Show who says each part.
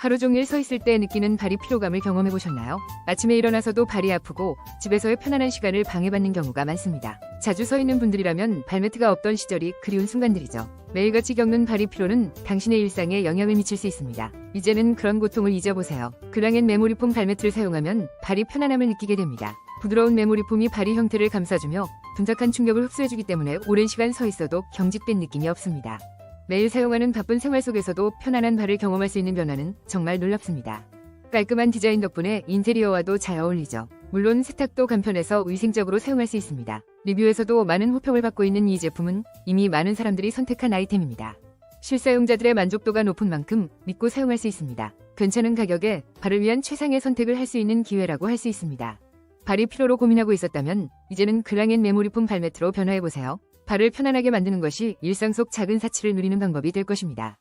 Speaker 1: 하루 종일 서 있을 때 느끼는 발이 피로감을 경험해 보셨나요? 아침에 일어나서도 발이 아프고 집에서의 편안한 시간을 방해받는 경우가 많습니다. 자주 서 있는 분들이라면 발매트가 없던 시절이 그리운 순간들이죠. 매일같이 겪는 발이 피로는 당신의 일상에 영향을 미칠 수 있습니다. 이제는 그런 고통을 잊어보세요. 그랑엔 메모리폼 발매트를 사용하면 발이 편안함을 느끼게 됩니다. 부드러운 메모리폼이 발이 형태를 감싸주며 둔탁한 충격을 흡수해주기 때문에 오랜 시간 서 있어도 경직된 느낌이 없습니다. 매일 사용하는 바쁜 생활 속에서도 편안한 발을 경험할 수 있는 변화는 정말 놀랍습니다. 깔끔한 디자인 덕분에 인테리어와도 잘 어울리죠. 물론 세탁도 간편해서 위생적으로 사용할 수 있습니다. 리뷰에서도 많은 호평을 받고 있는 이 제품은 이미 많은 사람들이 선택한 아이템입니다. 실사용자들의 만족도가 높은 만큼 믿고 사용할 수 있습니다. 괜찮은 가격에 발을 위한 최상의 선택을 할 수 있는 기회라고 할 수 있습니다. 발이 피로로 고민하고 있었다면 이제는 그랑엔 메모리폼 발매트로 변화해보세요. 발을 편안하게 만드는 것이 일상 속 작은 사치를 누리는 방법이 될 것입니다.